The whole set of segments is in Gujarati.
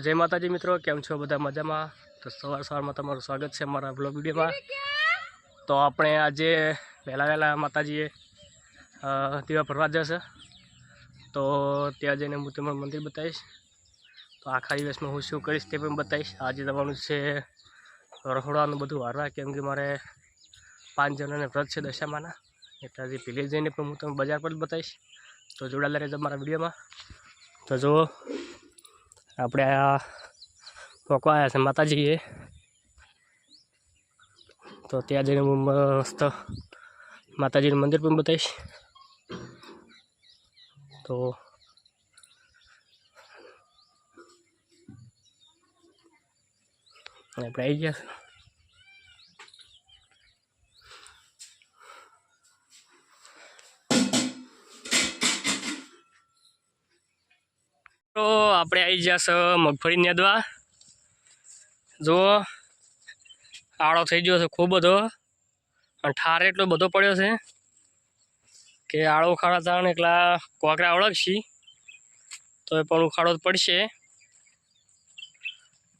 જય માતાજી મિત્રો, કેમ છો બધા મજામાં? તો સવાર સવારમાં તમારું સ્વાગત છે મારા બ્લોગ વિડીયોમાં. તો આપણે આજે વહેલા વહેલા માતાજીએ દીવા ભરવા જશે. તો ત્યાં જઈને હું તમને મંદિર બતાવીશ. તો આખા દિવસમાં હું શું કરીશ તે પણ બતાવીશ. આજે તમારું છે રખોડાનું બધું વારવા, કેમ કે મારે પાંચ જણાને વ્રત છે દશામાના. એટલે હજી પેલે જઈને પણ હું તમને બજાર પર જ બતાવીશ. તો જોડાયેલા રહેજો મારા વિડીયોમાં. તો જુઓ આપણે આ પોકવા આવ્યા છે માતાજીએ તો ત્યાં જઈને હું મસ્ત માતાજીનું મંદિર પણ બતાવીશ. તો આપણે આવી ગયા આપણે આવી ગયા છે મગફળી નેદવા. જુઓ આળો થઈ ગયો છે ખૂબ બધો અને ઠાર એટલો બધો પડ્યો છે કે આળો ઉખાડા તાણ એટલા કોકરા ઓળખશી. તો એ પણ ઉખાડો પડશે.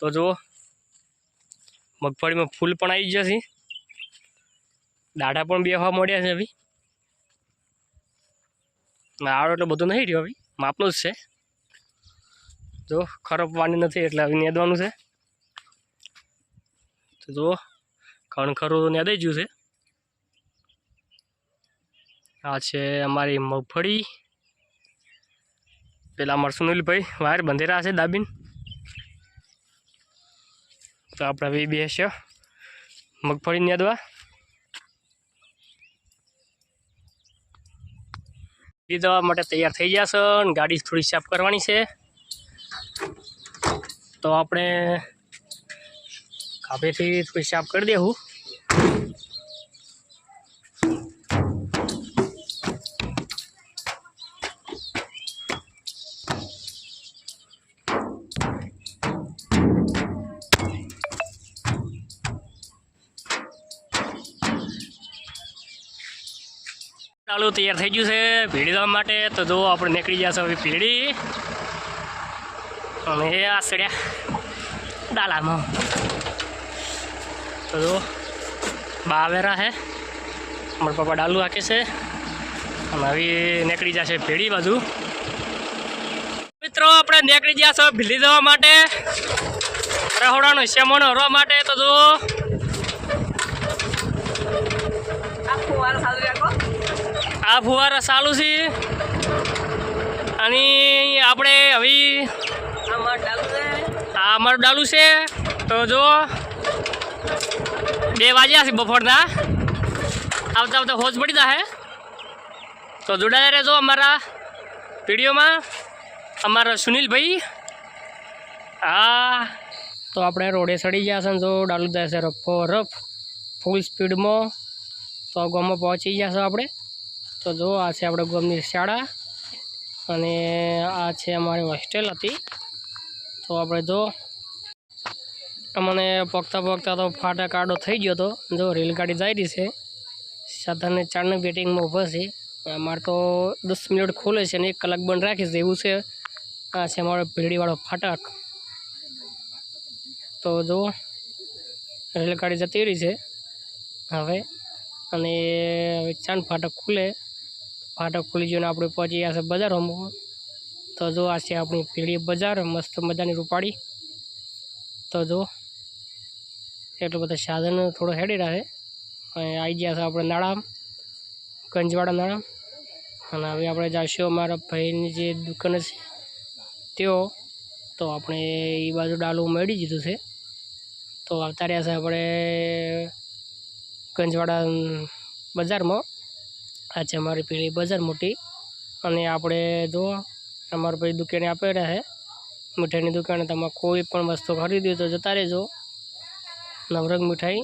તો જુઓ, મગફળીમાં ફૂલ પણ આવી જશે દાઢા પણ બેહવા મળ્યા છે હવે આળો એટલો બધો નહીં રહ્યો હવે માપનું જ છે. જો ખરપવાની નથી, એટલે હવે નેદવાનું છે. તો જુઓ કણખરું નેદાઈ ગયું છે. આ છે અમારી મગફળી. પેલા અમારા સુનિલભાઈ વાયર બંધેરા છે દાબીન. તો આપણે હવે બે છે, મગફળી નેદવા. દવા માટે તૈયાર થઈ જશે અને ગાડી થોડી સાફ કરવાની છે. તો આપણે કાપેથી થોડી સાફ કરી દેવું ચાલુ તૈયાર થઈ ગયું છે. ભીડી માટે તો જો આપણે નીકળી જશે હવે ભીડી અને એ આ સડ્યા ડાલામાં તો જો બાવેરા હે મારા પપ્પા ડાલુ હાકે છે અને હવે નીકળી જશે ભેડી બાજુ મિત્રો આપણે નીકળી ગયા છો ભીલી દેવા માટે રહોડાનો શ્યામોનો હરવા માટે તો જો આ ફુવારા ચાલુ છે અને આપણે હવે આ અમારું ડાલું છે. તો જો બે વાગ્યા છે બપોરના. આવતા આવતા હોજ પડી જશે તો જોડાયા રહેજો અમારા વિડીયોમાં. અમારા સુનિલભાઈ. હા. તો આપણે રોડે સડી ગયા છે જો, ડાલું જાય છે રફો રફ ફૂલ સ્પીડમાં તો ગામમાં પહોંચી ગયા છો આપણે. તો જો, આ છે આપણે ગામની શાળા. અને આ છે અમારી હોસ્ટેલ હતી. તો આપણે જો મને પગતા પગતા તો ફાટક આડો થઈ ગયો હતો જો રેલગાડી જાય રહી છે. સાધારણ ચારની વેટિંગમાં ઊભા છે. અમારે તો દસ મિનિટ ખોલે છે અને એક કલાક બંધ રાખીશ એવું છે. આ છે અમારો ભીડીવાળો ફાટક. તો જો રેલગાડી જતી રહી છે. હવે અને હવે ચાંદ ફાટક ખુલે. ફાટક ખુલી ગયો ને આપણે પહોંચી ગયા છે બજારોમાં તો જો આ છે આપણી પીળી બજાર, મસ્ત મજાની રૂપાળી. તો જો, એટલું બધા સાધન થોડો હેડી રહે અને આવી ગયા છે આપણે નાળામ, ગંજવાડા નાળામ. અને હવે આપણે જઈશું અમારા ભાઈની જે દુકાન છે, તેઓ, તો આપણે એ બાજુ ડાલું મેળવી દીધું છે. તો આવતા રહ્યા છે આપણે ગંજવાડા બજારમાં. આ અમારી પીળી બજાર મોટી. અને આપણે જો અમારા ભાઈ દુકાને આપે રહે મીઠાઈની દુકાને તમે કોઈ પણ વસ્તુ ખરીદી તો જતા રહેજો. નવરંગ મીઠાઈ.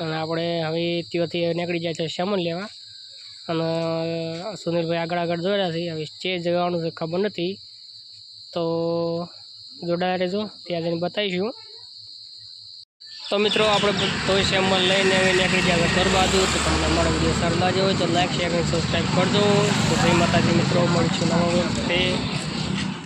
અને આપણે હવે ત્યાંથી નીકળી જાય છે સામાન લેવા. અને સુનિલભાઈ આગળ આગળ જોઈ રહ્યા છે. હવે જે જવાનું છે ખબર નથી. તો જોડાયા રહેજો. ત્યાં જઈને બતાવીશું. તો મિત્રો, આપણે તોય સેમ્બલ લઈને હવે નીકળી જાય ઘર તો તમને અમારો વીડિયો સારો લાગ્યો હોય તો લાઈક, શેર અને સબસ્ક્રાઈબ કરજો. તો જય માતાજી મિત્રો, મળીશું નવા વખતે.